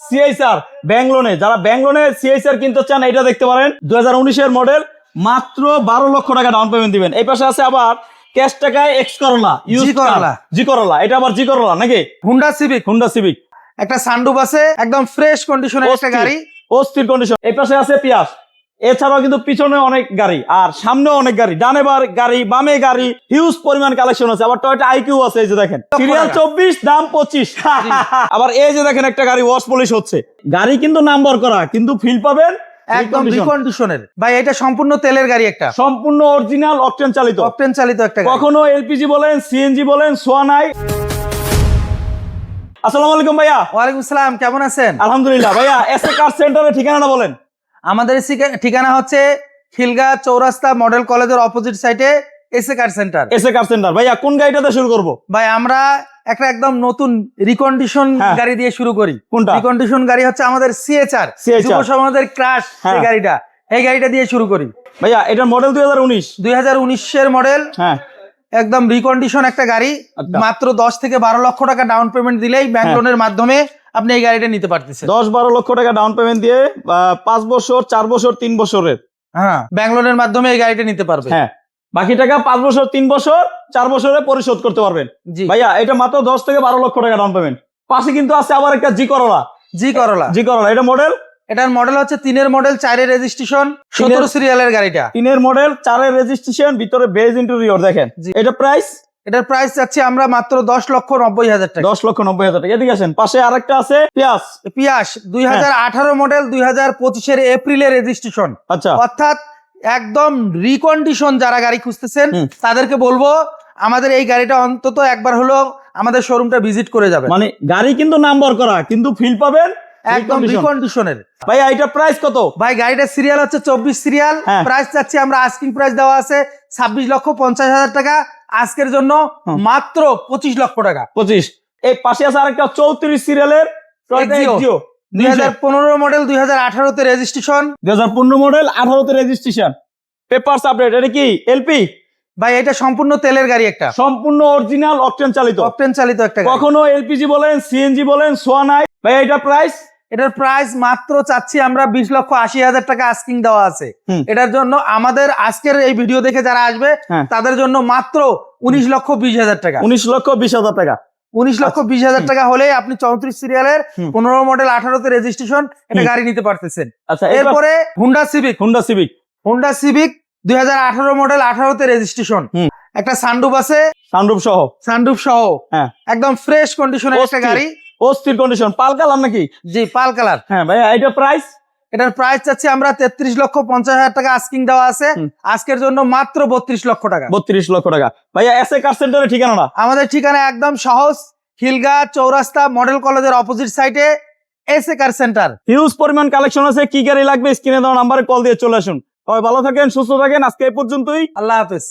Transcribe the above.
C-HR ব্যাংলোনে যারা ব্যাংলোনে সিআইসার কিনতে চান এটা দেখতে পারেন। দু হাজার মডেল মাত্র বারো লক্ষ টাকা ডাউন পেমেন্ট দিবেন। এই পাশে আছে আবার ক্যাশ টাকায় এক্স করলা ইউজ জি করলা। জি করলা এটা আবার জি করলা নাকি? হুন্ডা সিভিক হুন্ডা সিভিক একটা সানডুপ আছে একদম ফ্রেশ কন্ডিশনের একটা। গাড়ি। অস্থির কন্ডিশন এই পাশে আছে পিয়াস এছাড়াও কিন্তু পিছনে অনেক গাড়ি আর সামনে অনেক গাড়ি ডানে বার গাড়ি বামে গাড়ি হিউজ পরিমাণ কালেকশন আছে। আবার টয়টা আইকিউ আছে এই যে দেখেন। সিরিয়াল চব্বিশ দাম পঁচিশ। আবার এই যে দেখেন একটা গাড়ি ওয়াশ পলিশ হচ্ছে। গাড়ি কিন্তু নাম্বার করা কিন্তু ফিল পাবেন একদম রিকন্ডিশনের ভাই এটা সম্পূর্ণ তেলের গাড়ি একটা। সম্পূর্ণ অরিজিনাল অকটেন চালিত। চালিত একটা কখনো এলপিজি বলেন সিএনজি বলেন সোয়ানাই আসসালামু আলাইকুম ভাইয়া। ওয়ালাইকুম সালাম কেমন আছেন? আলহামদুলিল্লাহ। ভাইয়া এস এ কার সেন্টারের ঠিকানাটা বলেন। আমাদের ঠিকা- ঠিকানা হচ্ছে খিলগা চৌরাস্তা মডেল কলেজের অপোজিট সাইডে SA car center S A car center ভাইয়া কোন গাড়িটাতে শুরু করব? ভাই আমরা একটা একদম নতুন রিকন্ডিশন হ্যাঁ। গাড়ি দিয়ে শুরু করি। কোনটা? রিকন্ডিশন গাড়ি হচ্ছে আমাদের সিএচআর যুব সমাজের ক্রাশ হ্যাঁ। এই গাড়িটা। এই গাড়িটা দিয়ে শুরু করি। ভাইয়া এটার মডেল দুই হাজার উনিশ। দুই হাজার উনিশের মডেল হ্যাঁ। একদম রিকন্ডিশন একটা গাড়ি। আচ্ছা। মাত্র দশ থেকে বারো লক্ষ টাকা ডাউন পেমেন্ট দিলেই ব্যাংক হ্যাঁ। লোনের মাধ্যমে আপনি এই গাড়িটা নিতে পারতেছেন। দশ বারো লক্ষ টাকা ডাউন পেমেন্ট দিয়ে পাঁচ বছর চার বছর তিন বছরের। হ্যাঁ ব্যাংক লোনের মাধ্যমে এই গাড়িটা নিতে পারবে হ্যাঁ। বাকি টাকা পাঁচ বছর তিন বছর চার বছরে পরিশোধ করতে পারবেন। জি। ভাইয়া এটা মাত্র দশ থেকে বারো লক্ষ টাকা ডাউন পেমেন্ট পাশে কিন্তু আছে আবার একটা জি করলা জি করলা জি করলা এটা মডেল এটার মডেল হচ্ছে তিনের মডেল চারের রেজিস্ট্রেশন সতেরো সিরিয়ালের গাড়িটা। তিনের মডেল চারের রেজিস্ট্রেশন ভিতরে বেজ ইন্টেরিয়র দেখেন। এটা প্রাইস এটার প্রাইস যাচ্ছে আমরা মাত্র দশ লক্ষ নব্বই হাজার টাকা। দশ লক্ষ নব্বই হাজার টাকা। এদিকে আসেন পাশে আরেকটা আছে পেঁয়াজ। পিয়াস দুই হাজার আঠারো মডেল দুই হাজার পঁচিশের এপ্রিলে রেজিস্ট্রেশন আচ্ছা। অর্থাৎ একদম রিকন্ডিশন যারা গাড়ি খুঁজতেছেন তাদেরকে বলব আমাদের এই গাড়িটা অন্তত একবার হলো আমাদের শোরুমটা ভিজিট করে যাবে মানে গাড়ি কিন্তু নাম্বার করা কিন্তু ফিল পাবেন একদম। রিকন্ডিশনের ভাই এটা প্রাইস কত? ভাই গাড়িটার সিরিয়াল হচ্ছে চব্বিশ সিরিয়াল হ্যাঁ। প্রাইস চাচ্ছি আমরা আস্কিং প্রাইস দেওয়া আছে ছাব্বিশ লক্ষ পঞ্চাশ হাজার টাকা। আজকের জন্য মাত্র পঁচিশ লক্ষ টাকা। পঁচিশ। এই পাশে আছে আরেকটা চৌত্রিশ সিরিয়ালের দুই হাজার পনেরো মডেল দুই হাজার আঠারোতে রেজিস্ট্রেশন দুই হাজার পনেরো মডেল আঠারোতে রেজিস্ট্রেশন পেপারস আপডেট এটা কি এলপি ভাই এটা সম্পূর্ণ তেলের গাড়ি একটা। সম্পূর্ণ অরিজিনাল অকটেন চালিত। চালিত একটা কখনো এলপিজি বলেন সিএনজি বলেন সোয়ানাই ভাই এটা প্রাইস এটার প্রাইস মাত্র চাচ্ছি আমরা বিশ লক্ষ আশি হাজার টাকা আস্কিং দেওয়া আছে। এটার জন্য আমাদের আজকের এই ভিডিও দেখে যারা আসবে হ্যাঁ। তাদের জন্য মাত্র উনিশ লক্ষ বিশ হাজার টাকা। উনিশ লক্ষ বিশ হাজার টাকা। উনিশ লক্ষ বিশ হাজার টাকা হলে আপনি চৌত্রিশ সিরিয়ালের পনেরো মডেল আঠারোতে রেজিস্ট্রেশন এটা গাড়ি নিতে পারতেছেন। আচ্ছা এরপরে? Honda Civic Honda Civic Honda Civic দুই হাজার আঠারো মডেল আঠারোতে রেজিস্ট্রেশন একটা সানডুপ আছে। সানরুফ সহ। সানডুপ সহ। হ্যাঁ। একদম ফ্রেশ কন্ডিশনের একটা গাড়ি। অস্থির কন্ডিশন পাল কালার নাকি? জি পাল কালার। হ্যাঁ ভাইয়া এটা প্রাইস এটার প্রাইস চাচ্ছি আমরা তেত্রিশ লক্ষ পঞ্চাশ হাজার টাকা আস্কিং দেওয়া আছে। আজকের জন্য মাত্র বত্রিশ লক্ষ টাকা। বত্রিশ লক্ষ টাকা। ভাইয়া এস এ কার সেন্টারের ঠিকানাটা আমাদের ঠিকানা একদম সহজ খিলগা চৌরাস্তা মডেল কলেজের অপোজিট সাইডে S A car center huge পরিমাণ কালেকশন আছে কি গাড়ি লাগবে স্ক্রিনে দেওয়া নাম্বারে কল দিয়ে চলে আসুন। সবাই ভালো থাকেন সুস্থ থাকেন আজকে এই পর্যন্তই। আল্লাহ হাফেজ।